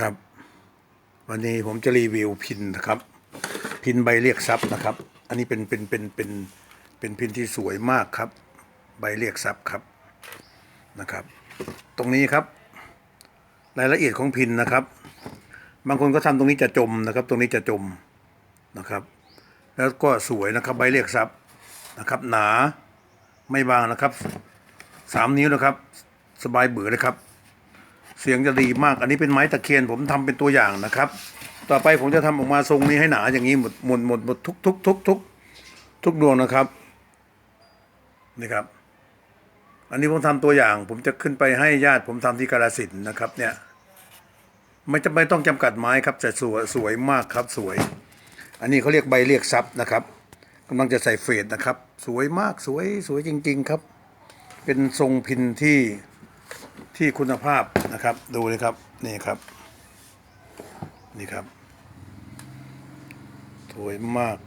ครับ วันนี้ผมจะรีวิวพินนะครับ พินใบเรียกทรัพย์นะครับ อันนี้เป็นเป็นเป็นเป็นเป็นพินที่สวยมากครับ ใบเรียกทรัพย์ครับนะครับ ตรงนี้ครับ รายละเอียดของพินนะครับ บางคนก็ทำตรงนี้จะจมนะครับ ตรงนี้จะจมนะครับ แล้วก็สวยนะครับ ใบเรียกทรัพย์นะครับ หนาไม่บางนะครับสามนิ้วนะครับ สบายเบื่อเลยครับ เสียงจะดีมาก อันนี้เป็นไม้ตะเคียนผมทำเป็นตัวอย่างนะครับ ต่อไปผมจะทำออกมาทรงนี้ให้หนาอย่างนี้หมดหมดหมดหมดทุกทุกทุกทุกทุกดวงนะครับนี่ครับ อันนี้ผมทำตัวอย่าง ผมจะขึ้นไปให้ญาติผมทำที่กาลสินนะครับ เนี่ย ไม่จะไม่ต้องจำกัดไม้ครับแต่สวยสวยมากครับสวย อันนี้เขาเรียกใบเรียกทรัพย์นะครับกำลังจะใส่เฟดนะครับ สวยมากสวยสวยจริง ๆ ครับ เป็นทรงพินที่ ที่คุณภาพนะครับ ดูเลยครับนี่ครับ นี่ครับ สวยมาก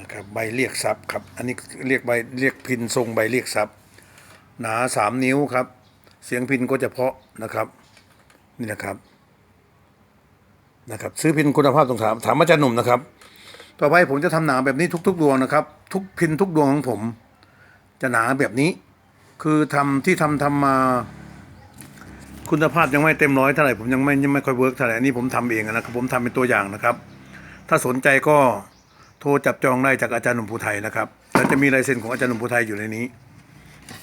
นะครับใบเรียกทรัพย์ครับ อันนี้เรียกใบเรียกพินทรงใบเรียกทรัพย์หนาสามนิ้วครับ เสียงพินก็จะเพาะนะครับ นี่นะครับนะครับ ซื้อพินคุณภาพต้องถามถามอาจารย์หนุ่มนะครับ ต่อไปผมจะทำหนาแบบนี้ทุก ๆ ดวงนะครับ ทุกพินทุกดวงของผม จะหนาแบบนี้ คือทำที่ทำทำมา คุณภาพยังไม่เต็มร้อยเท่าไหร่ผมยังไม่ยังไม่ค่อยเวิร์กเท่าไหร่อันนี้ผมทำเองนะครับ ผมทำเป็นตัวอย่างนะครับ ถ้าสนใจก็โทรจับจองได้จากอาจารย์หนุ่มภูไทยนะครับแล้วจะมีลายเซ็นของอาจารย์หนุ่มภูไทยอยู่ในนี้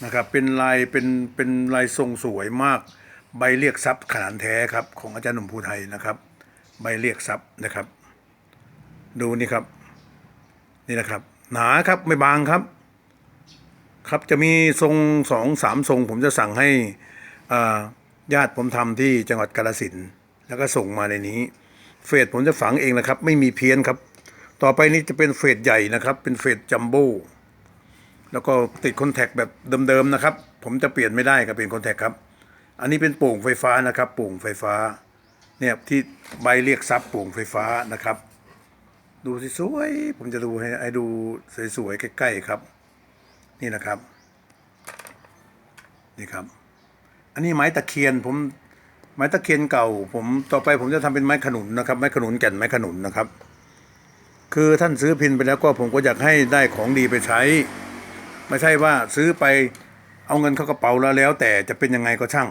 นะครับ เป็นลายเป็นเป็นลายทรงสวยมาก ใบเรียกทรัพย์ขนาดแท้ครับ ของอาจารย์หนุ่มภูไทยนะครับ ใบเรียกทรัพย์นะครับ ดูนี่ครับ นี่นะครับ หนาครับไม่บางครับ ครับจะมีทรงสองสามทรงผมจะสั่งให้ญาติผมทำที่จังหวัดกาฬสินแล้วก็ส่งมาในนี้ เฟสผมจะฝังเองนะครับ ไม่มีเพี้ยนครับ ต่อไปนี้จะเป็นเฟสใหญ่นะครับ เป็นเฟสจัมโบ้แล้วก็ติดคอนแทคแบบเดิมๆนะครับ ผมจะเปลี่ยนไม่ได้ครับเป็นคอนแทคครับ อันนี้เป็นโป่งไฟฟ้านะครับโป่งไฟฟ้าเนี่ยที่ใบเรียกทรัพย์โป่งไฟฟ้านะครับ ดูสิสวยๆผมจะดูให้ให้ดูสวยๆใกล้ๆครับ นี่นะครับ นี่ครับ อันนี้ไม้ตะเคียนผมไม้ตะเคียนเก่า ผมต่อไปผมจะทำเป็นไม้ขนุนนะครับ ไม้ขนุนแก่นไม้ขนุนนะครับ คือท่านซื้อพินไปแล้วก็ผมก็อยากให้ได้ของดีไปใช้ ไม่ใช่ว่าซื้อไปเอาเงินเข้ากระเป๋าแล้วแล้ว แต่จะเป็นยังไงก็ช่าง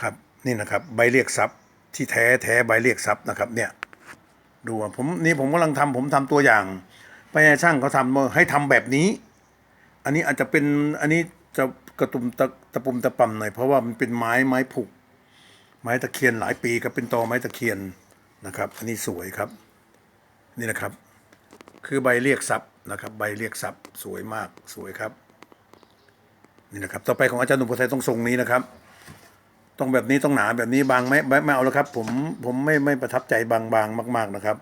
ครับ นี่นะครับ ใบเรียกทรัพย์ที่แท้แท้ใบเรียกทรัพย์นะครับ เนี่ยดูอะผมนี่ผมกำลังทำผมทำตัวอย่าง ไปให้ช่างเขาทำให้ทำแบบนี้ อันนี้อาจจะเป็นอันนี้จะกระตุมตะตะปุ่มตะป่ำหน่อยเพราะว่ามันเป็นไม้ไม้ผุไม้ตะเคียนหลายปีก็เป็นตอไม้ตะเคียนนะครับ อันนี้สวยครับ นี่นะครับ คือใบเรียกทรัพย์นะครับ ใบเรียกทรัพย์สวยมากสวยครับ นี่นะครับ ต่อไปของอาจารย์หนุ่มพไทยต้องทรงนี้นะครับ ต้องแบบนี้ต้องหนาแบบนี้บางไม่ไม่ไม่เอาแล้วครับ ผมผมไม่ไม่ประทับใจบางบางมาก ๆนะครับ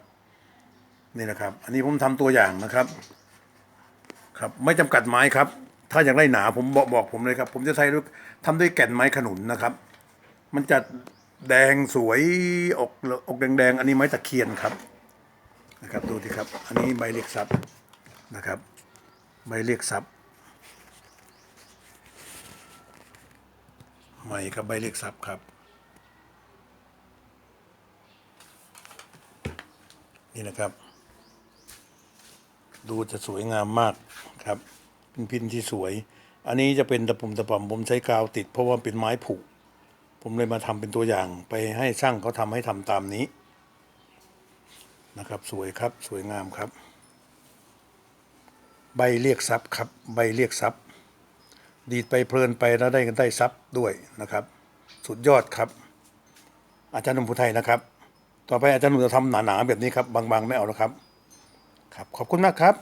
นี่นะครับ อันนี้ผมทำตัวอย่างนะครับ ครับไม่จำกัดไม้ครับ ถ้าอยากได้หนาผมบอกบอกผมเลยครับ ผมจะใช้ด้วยทำด้วยแก่นไม้ขนุนนะครับ มันจะแดงสวยออกออกแดงๆ อันนี้ไม้ตะเคียนครับนะครับดูสิครับ อันนี้ใบเรียกทรัพย์นะครับใบเรียกทรัพย์ใหม่ครับใบเรียกทรัพย์ครับนี่นะครับ ดูจะสวยงามมากครับเป็นพินที่สวย อันนี้จะเป็นตะปุ่มตะป่ำผมใช้กาวติด เพราะว่าเป็นไม้ผุผมเลยมาทำเป็นตัวอย่างไปให้ช่างเขาทำให้ทำตามนี้นะครับ สวยครับสวยงามครับ ใบเรียกทรัพย์ครับ ใบเรียกทรัพย์ ดีดไปเพลินไปแล้วได้กันได้ทรัพย์ด้วยนะครับ สุดยอดครับ อาจารย์นุ่มพุไทยนะครับ ต่อไปอาจารย์หนุ่มจะทำหนาๆแบบนี้ครับบางๆไม่เอาแล้วครับ ครับขอบคุณมากครับ